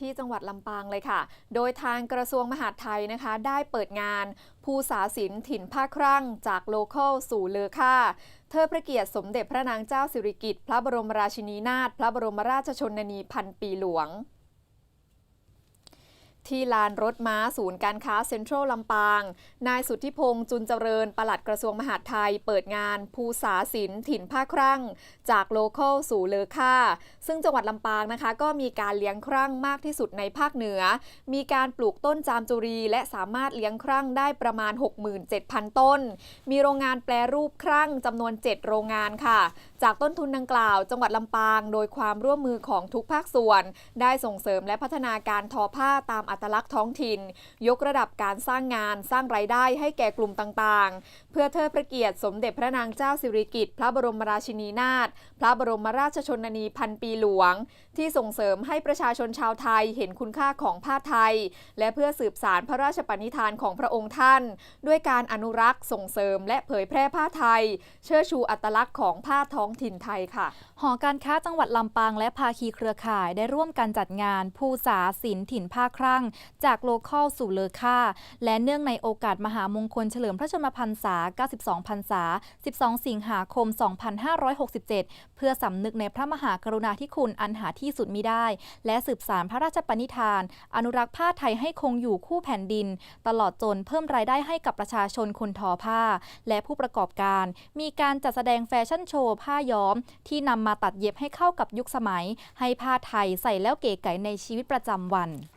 ที่จังหวัดลำปางเลยค่ะ โดยทางกระทรวงมหาดไทยนะคะ ได้เปิดงาน ภูษาศิลป์ถิ่นภาคครั่ง จากโลเคอลสู่เลอค่าเทิดพระเกียรติสมเด็จพระนางเจ้าสิริกิติ์พระบรมราชินีนาถพระบรมราชชนนีพันปีหลวง ที่ลานรถม้าศูนย์การค้าเซ็นทรัลลำปาง นายสุทธิพงษ์จุนเจริญปลัดกระทรวงมหาดไทย เปิดงาน ภูษาศิลป์ถิ่นภาคครั่ง จากโลเคอลสู่เลอค่า ซึ่งจังหวัดลำปางนะคะ ก็มีการเลี้ยงครั่งมากที่สุดในภาคเหนือ มีการปลูกต้นจามจุรี และสามารถเลี้ยงครั่งได้ประมาณ 67,000 ต้น มีโรงงานแปรรูปครั่งจำนวน 7 โรงงานค่ะ จากต้นทุนดังกล่าว จังหวัดลำปาง โดยความร่วมมือของทุกภาคส่วน ได้ส่งเสริมและพัฒนาการทอผ้าตามอัตลักษณ์ท้องถิ่น ยกระดับการสร้างงานสร้างรายได้ให้แก่กลุ่มต่างๆ เพื่อเทิดพระเกียรติสมเด็จพระนางเจ้าสิริกิติ์พระบรมราชินีนาถพระบรมราชชนนีพันปีหลวง ที่ส่งเสริมให้ประชาชนชาวไทยเห็นคุณค่าของผ้าไทย และเพื่อสืบสารพระราชปณิธานของพระองค์ท่าน ด้วยการอนุรักษ์ส่งเสริม และเผยแพร่ผ้าไทย เชิดชูอัตลักษณ์ของผ้าท้องถิ่นไทยค่ะ หอการค้าจังหวัดลำปางและภาคีเครือข่ายได้ร่วมกันจัดงานภูษาศิลป์ถิ่นภาครั่งจากโลคอลสู่เลอค่า และเนื่องในโอกาสมหามงคลเฉลิมพระชนมพรรษา 92 พรรษา 12 สิงหาคม 2567 เพื่อสำนึกในพระมหากรุณาธิคุณอันหาที่สุดมิได้ และสืบสารพระราชปณิธาน อนุรักษ์ผ้าไทยให้คงอยู่คู่แผ่นดิน ตลอดจนเพิ่มรายได้ให้กับประชาชนคนทอผ้า และผู้ประกอบการ มีการจัดแสดงแฟชั่นโชว์ผ้าย้อม ที่นำมาตัดเย็บให้เข้ากับยุคสมัย ให้ผ้าไทยใส่แล้วเก๋ไก๋ในชีวิตประจำวัน